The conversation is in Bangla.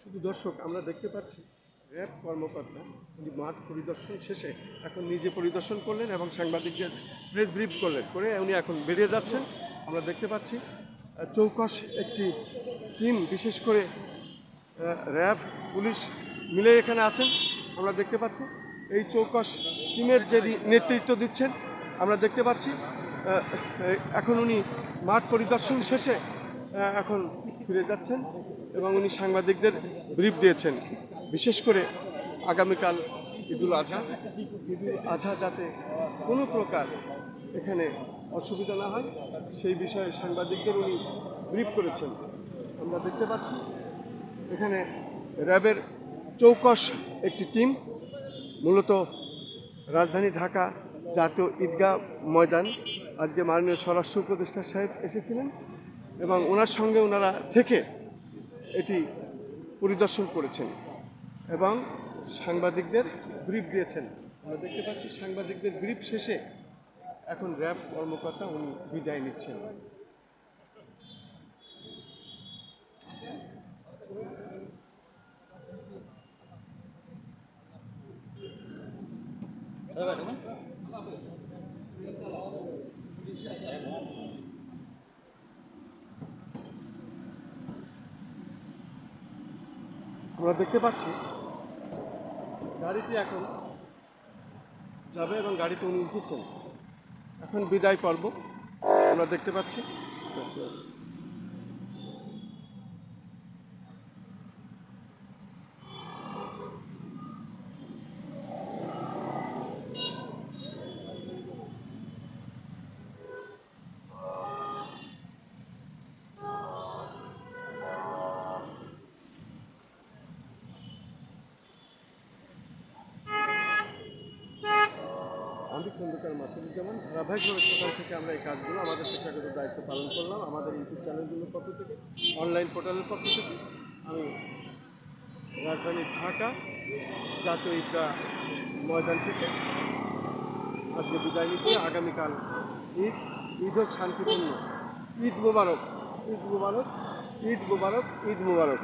শুধু দর্শক, আমরা দেখতে পাচ্ছি র্যাব কর্মকর্তা উনি মাঠ পরিদর্শন শেষে এখন নিজে পরিদর্শন করলেন এবং সাংবাদিকদের প্রেস ব্রিফ করলেন করে উনি এখন বেরিয়ে যাচ্ছেন। আমরা দেখতে পাচ্ছি চৌকস একটি টিম বিশেষ করে র্যাব, পুলিশ মিলে এখানে আছেন। আমরা দেখতে পাচ্ছি, এই চৌকস টিমের যে নেতৃত্ব দিচ্ছেন আমরা দেখতে পাচ্ছি এখন উনি মাঠ পরিদর্শন শেষে এখন ফিরে যাচ্ছেন এবং উনি সাংবাদিকদের ব্রিফ দিয়েছেন। বিশেষ করে আগামীকাল ঈদুল আজহা। ঈদুল আজহা যাতে কোনো প্রকার এখানে অসুবিধা না হয়, সেই বিষয়ে সাংবাদিকদের উনি ব্রিফ করেছেন। আমরা দেখতে পাচ্ছি, এখানে র্যাবের চৌকস একটি টিম মূলত রাজধানী ঢাকা জাতীয় ঈদগাহ ময়দান। আজকে মাননীয় স্বরাষ্ট্র উপদেষ্টা সাহেব এসেছিলেন এবং ওনার সঙ্গে ওনারা থেকে এটি পরিদর্শন করেছেন এবং সাংবাদিকদের ব্রিফ দিয়েছেন। আমরা দেখতে পাচ্ছি সাংবাদিকদের ব্রিফ শেষে এখন র্যাব কর্মকর্তা উনি বিদায় নিচ্ছেন। আমরা দেখতে পাচ্ছি গাড়িটি এখন যাবে এবং গাড়িতে উনি উঠেছেন। এখন বিদায় পর্ব। আমরা দেখতে পাচ্ছি। আমি খন্দকার মাসুদুজ্জামান ধারাবাহিকভাবে সকাল থেকে আমরা এই কাজগুলো আমাদের পেশাগত দায়িত্ব পালন করলাম, আমাদের ইউটিউব চ্যানেলগুলোর পক্ষ থেকে, অনলাইন পোর্টালের পক্ষ থেকে। আমি রাজধানী ঢাকা, জাতীয় ঈদগাহ ময়দান থেকে আজকে বিদায় নিচ্ছি। আগামীকাল ঈদ ঈদ হোক শান্তিপূর্ণ। ঈদ মোবারক ঈদ মোবারক ঈদ মোবারক ঈদ মোবারক।